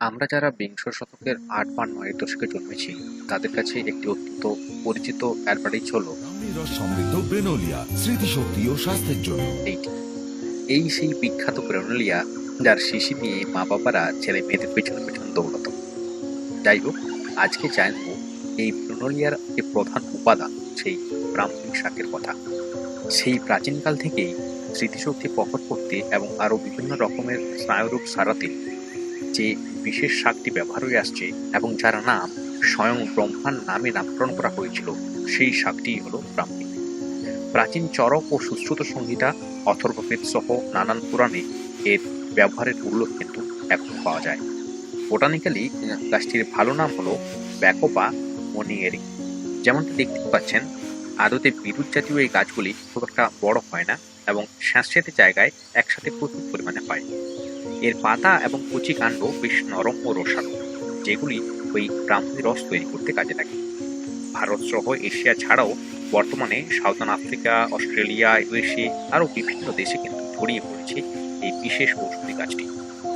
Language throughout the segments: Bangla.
আমরা যারা বিংশ শতকের আট বা নয় দশকে জন্মেছি তাদের কাছে একটি অত্যন্ত পরিচিত অ্যাডভার্টাইজ হলো সমৃদ্ধ ব্রেনোলিয়া স্মৃতিশক্তি ও স্বাস্থ্যের জন্য। এইটি। এই সেই বিখ্যাত প্রেরণলিয়া যার শিশি নিয়ে মা বাবারা ছেলে মেয়েদের পেছনে পেছনে দৌড়াতো। যাই হোক আজকে জানব এই প্রেরণলিয়ার যে প্রধান উপাদান সেই ব্রাহ্মী শাকের কথা। সেই প্রাচীনকাল থেকেই স্মৃতিশক্তি প্রকট করতে এবং আরও বিভিন্ন রকমের স্নায়ুরূপ সারাতে যে বিশেষ শাকটি ব্যবহার হয়ে আসছে এবং যার নাম স্বয়ং ব্রহ্মার নামে নামকরণ করা হয়েছিল, সেই শাকটি হলো ব্রাহ্মী। প্রাচীন চরক ও সুশ্রুত সংহিতা, অথর্ববেদ সহ নানান পুরাণে এর ব্যবহারের উল্লেখ কিন্তু এখনও পাওয়া যায়। বোটানিক্যালি গাছটির ভালো নাম হলো ব্যাকোপা মনিয়েরি। যেমনটা দেখতে পাচ্ছেন, আদতে বিরুৎ জাতীয় এই গাছগুলি খুব একটা বড় হয় না এবং স্যাঁতস্যাঁতে জায়গায় একসাথে প্রচুর পরিমাণে হয়। এর পাতা এবং কচি কাণ্ড বেশ নরম ও রসালো, যেগুলি ওই ব্রাহ্মী রস তৈরি করতে কাজে লাগে। ভারত সহ এশিয়া ছাড়াও বর্তমানে সাউথার্ন আফ্রিকা, অস্ট্রেলিয়া, ইউএসএ আরও বিভিন্ন দেশে কিন্তু ছড়িয়ে পড়েছে এই বিশেষ ঔষধি গাছটি।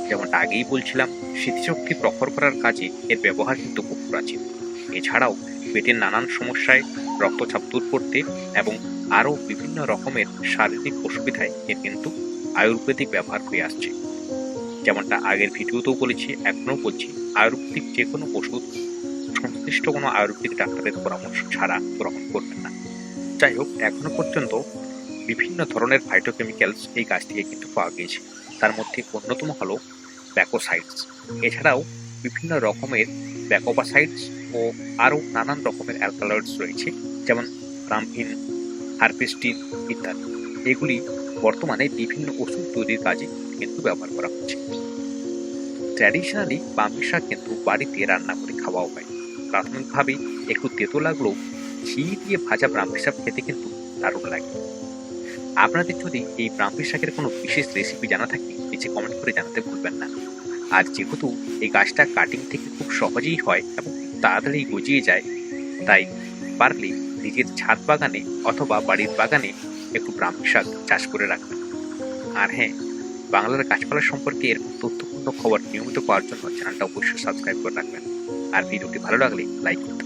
যেমনটা আগেই বলছিলাম, স্মৃতিশক্তি প্রখর করার কাজে এর ব্যবহার কিন্তু খুব প্রাচীন। এছাড়াও পেটের নানান সমস্যায় রক্তচাপ দূর করতে এবং আরও বিভিন্ন রকমের শারীরিক অসুবিধায় এর কিন্তু আয়ুর্বেদিক ব্যবহার হয়ে আসছে। যেমনটা আগের ভিডিওতেও বলেছি, এখনও বলছি, আয়ুর্বেদিক যে কোনো ওষুধ, সংশ্লিষ্ট কোনো আয়ুর্বেদিক ডাক্তারের পরামর্শ ছাড়া গ্রহণ করবেন না। যাই হোক এখনও পর্যন্ত বিভিন্ন ধরনের ফাইটোকেমিক্যালস এই গাছ থেকে কিন্তু পাওয়া গিয়েছে। তার মধ্যে অন্যতম হলো ব্যাকোসাইডস এছাড়াও বিভিন্ন রকমের ব্যাকোবাসাইডস ও আরও নানান রকমের অ্যালকালয়েডস রয়েছে, যেমন রামভিন হারপেস্টিন ইত্যাদি। এগুলি বর্তমানে বিভিন্ন ওষুধ তৈরির কাজে কিন্তু ব্যবহার করা হচ্ছে। ট্র্যাডিশনালি বামি শাক কিন্তু বাড়িতে রান্না করে খাওয়াও হয়। প্রাথমিকভাবে একটু তেতো লাগলেও ঘি দিয়ে ভাজা ব্রাহ্মী শাক খেতে কিন্তু দারুণ লাগে। আপনাদের যদি এই ব্রাহ্মী শাকের কোনো বিশেষ রেসিপি জানা থাকে নিচে কমেন্ট করে জানাতে ভুলবেন না। আর যেহেতু এই গাছটা কাটিং থেকে খুব সহজেই হয় এবং তাড়াতাড়ি গজিয়ে যায়, তাই পারলে নিজের ছাদ বাগানে অথবা বাড়ির বাগানে একটু ব্রাহ্মী শাক চাষ করে রাখবেন আর হ্যাঁ বাংলার গাছপালা সম্পর্কে এরকম তথ্যপূর্ণ খবর নিয়মিত পাওয়ার জন্য চ্যানেলটা অবশ্যই সাবস্ক্রাইব করে রাখবেন। আর ভিডিওটি ভালো লাগলে লাইক করতে